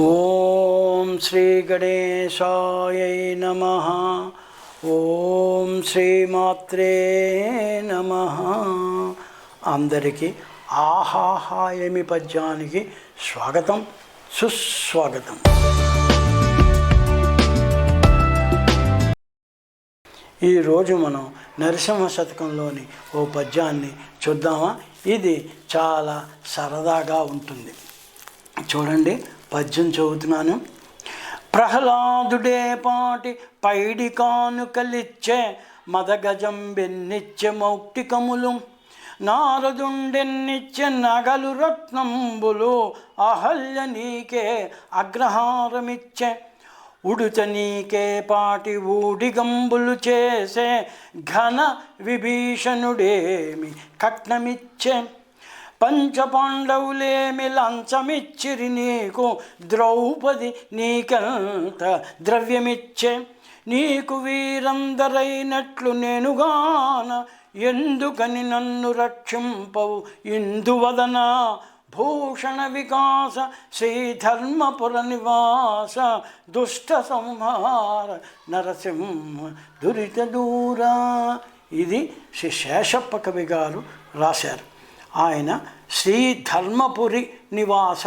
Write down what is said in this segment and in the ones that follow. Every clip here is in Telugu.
ఓం శ్రీ గణేశాయ నమ. ఓం శ్రీమాత్రే నమ. అందరికీ ఆహాహాయమి పద్యానికి స్వాగతం సుస్వాగతం. ఈరోజు మనం నరసింహ శతకంలోని ఓ పద్యాన్ని చూద్దామా? ఇది చాలా సరదాగా ఉంటుంది. చూడండి పద్యం చదువుతున్నాను. ప్రహ్లాదుడే పాటి పైడి కానుకలిచ్చే మదగజం బెన్నిచ్చే మౌక్తికములు నారదుండెన్నిచ్చే నగలు రత్నంబులు అహల్య నీకే అగ్రహారమిచ్చే ఉడుత నీకే పాటి ఊడిగంబులు చేసే ఘన విభీషణుడేమి కట్నమిచ్చే. పంచపాండవులేమి లంచమిచ్చిరి నీకు ద్రౌపది నీకంత ద్రవ్యమిచ్చే? నీకు వీరందరైనట్లు నేనుగాన ఎందుకని నన్ను రక్షింపవు? ఇందువదన భూషణ వికాస శ్రీధర్మపుర నివాస దుష్ట సంహార నరసింహ దురిత దూరా. ఇది శ్రీ శేషప్ప కవి గారు రాశారు. ఆయన శ్రీ ధర్మపురి నివాస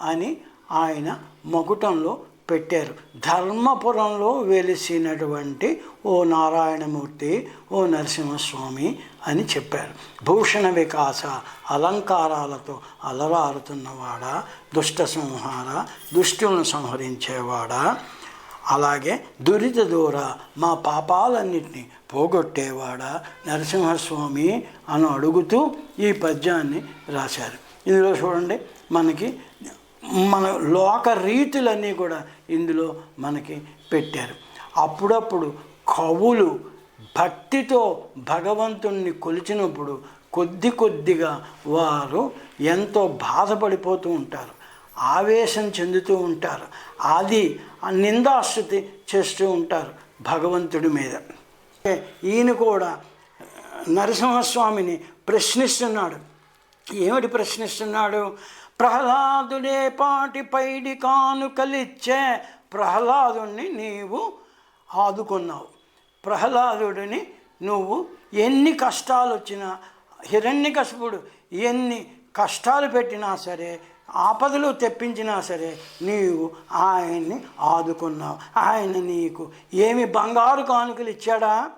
అని ఆయన మగుటంలో పెట్టారు. ధర్మపురంలో వెలిసినటువంటి ఓ నారాయణమూర్తి ఓ నరసింహస్వామి అని చెప్పారు. భూషణ వికాస అలంకారాలతో అలరారుతున్నవాడా దుష్ట సంహార దుష్టులను సంహరించేవాడా అలాగే దురిత దూర మా పాపాలన్నింటినీ పోగొట్టేవాడా నరసింహస్వామి అని అడుగుతూ ఈ పద్యాన్ని రాశారు. ఇందులో చూడండి మనకి మన లోక రీతులన్నీ కూడా ఇందులో మనకి పెట్టారు. అప్పుడప్పుడు కవులు భక్తితో భగవంతుణ్ణి కొలిచినప్పుడు కొద్ది కొద్దిగా వారు ఎంతో బాధపడిపోతూ ఉంటారు. ఆవేశం చెందుతూ ఉంటారు. అది నిందాస్థుతి చేస్తూ ఉంటారు భగవంతుడి మీద. ఈయన కూడా నరసింహస్వామిని ప్రశ్నిస్తున్నాడు. ఏమిటి ప్రశ్నిస్తున్నాడు? ప్రహ్లాదుడే పాటి పైడి కానుకలిచ్చే ప్రహ్లాదుని నీవు ఆదుకున్నావు. ప్రహ్లాదుడిని నువ్వు ఎన్ని కష్టాలు వచ్చినా హిరణ్యకశపుడు ఎన్ని కష్టాలు పెట్టినా సరే ఆపదలు తెప్పించినా సరే నీవు ఆయన్ని ఆదుకున్నావు. ఆయన నీకు ఏమి బంగారు కానుకలు ఇచ్చాడా?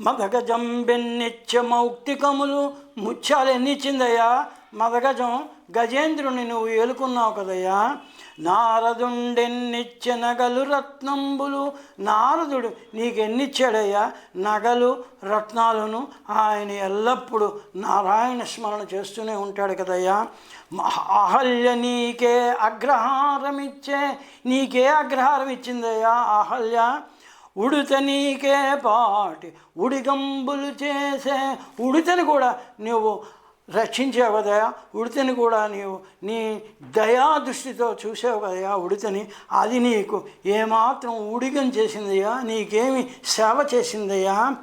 మదగజం బెన్నిచ్చ మౌక్తికములు ముత్యాలు ఎన్ని ఇచ్చిందయ్యా మదగజం గజేంద్రుని నువ్వు ఏలుకున్నావు కదయ్యా? నారదుండెన్నిచ్చ నగలు రత్నంబులు. నారదుడు నీకెన్నిచ్చాడయ్యా? నగలు రత్నాలను ఆయన ఎల్లప్పుడూ నారాయణ స్మరణ చేస్తూనే ఉంటాడు కదయ్యా. అహల్య నీకే అగ్రహారం ఇచ్చే నీకే అగ్రహారం ఇచ్చిందయ్యా అహల్య. ఉడుత నీకే పాటి ఉడిగంబులు చేసే ఉడితని కూడా నువ్వు రక్షించావు కదయా ఉడితని కూడా నీవు నీ దయా దృష్టితో చూసావు కదయా ఉడితని. అది నీకు ఏమాత్రం ఉడిగం చేసిందయ్యా నీకేమి సేవ చేసిందయ్యా.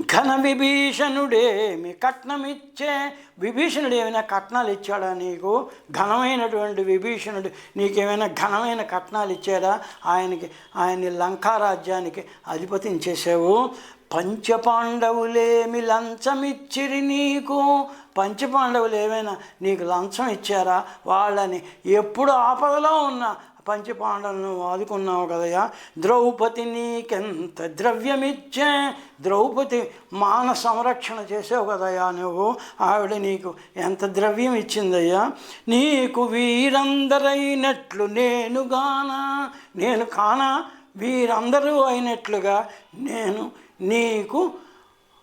ఘన విభీషణుడేమి కట్నమిచ్చే విభీషణుడు ఏమైనా కట్నాలు ఇచ్చాడా నీకు? ఘనమైనటువంటి విభీషణుడు నీకేమైనా ఘనమైన కట్నాలు ఇచ్చాడా? ఆయనకి ఆయన్ని లంకారాజ్యానికి అధిపతిని చేసావు పంచపాండవులేమి లంచమిచ్చిరి నీకు. పంచపాండవులు ఏమైనా నీకు లంచం ఇచ్చారా? వాళ్ళని ఎప్పుడు ఆపదలో ఉన్న. పంచపాండవులను వాదుకున్నావు కదయ్యా. ద్రౌపది నీకెంత ద్రవ్యమిచ్చే ద్రౌపది మాన సంరక్షణ చేసావు కదయ్యా నువ్వు. ఆవిడ నీకు ఎంత ద్రవ్యం ఇచ్చిందయ్యా? నీకు వీరందరైనట్లు నేను గానా నేను కానా? వీరందరూ అయినట్లుగా నేను నీకు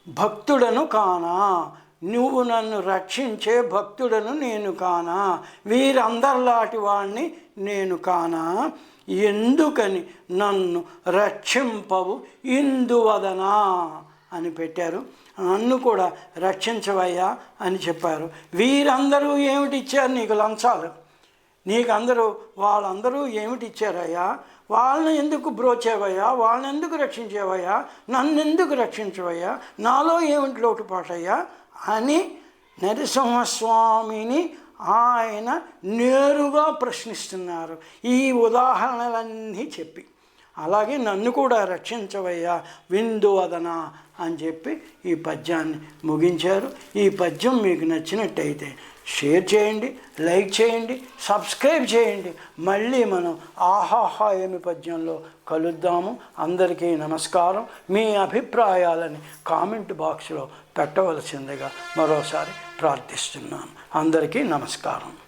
భక్తుడను కానా? నువ్వు నన్ను రక్షించే భక్తుడను నేను కానా? వీరందరిలాంటి వాణ్ణి నేను కానా? ఎందుకని నన్ను రక్షింపవు ఇందువదనా అని పెట్టారు. నన్ను కూడా రక్షించవయ్యా అని చెప్పారు. వీరందరూ ఏమిటిచ్చారు నీకు లంచాలు? నీకు అందరూ వాళ్ళందరూ ఏమిటిచ్చారయ్యా? వాళ్ళని ఎందుకు బ్రోచేవయ్యా? వాళ్ళని ఎందుకు రక్షించేవయ్యా? నన్ను ఎందుకు రక్షించవయ్యా? నాలో ఏమిటి లోటుపాటయ్యా? అని నరసింహస్వామిని ఆయన నేరుగా ప్రశ్నిస్తున్నారు. ఈ ఉదాహరణలన్నీ చెప్పి. అలాగే నన్ను కూడా రక్షించవయ్యా విందు వదన అని చెప్పి ఈ పద్యాన్ని ముగించారు. ఈ పద్యం మీకు నచ్చినట్టయితే షేర్ చేయండి లైక్ చేయండి సబ్స్క్రైబ్ చేయండి. మళ్ళీ మనం ఆహాహా ఏమి పద్యంలో కలుద్దాము. అందరికీ నమస్కారం. మీ అభిప్రాయాలని కామెంట్ బాక్స్లో పెట్టవలసిందిగా మరోసారి ప్రార్థిస్తున్నాను. అందరికీ నమస్కారం.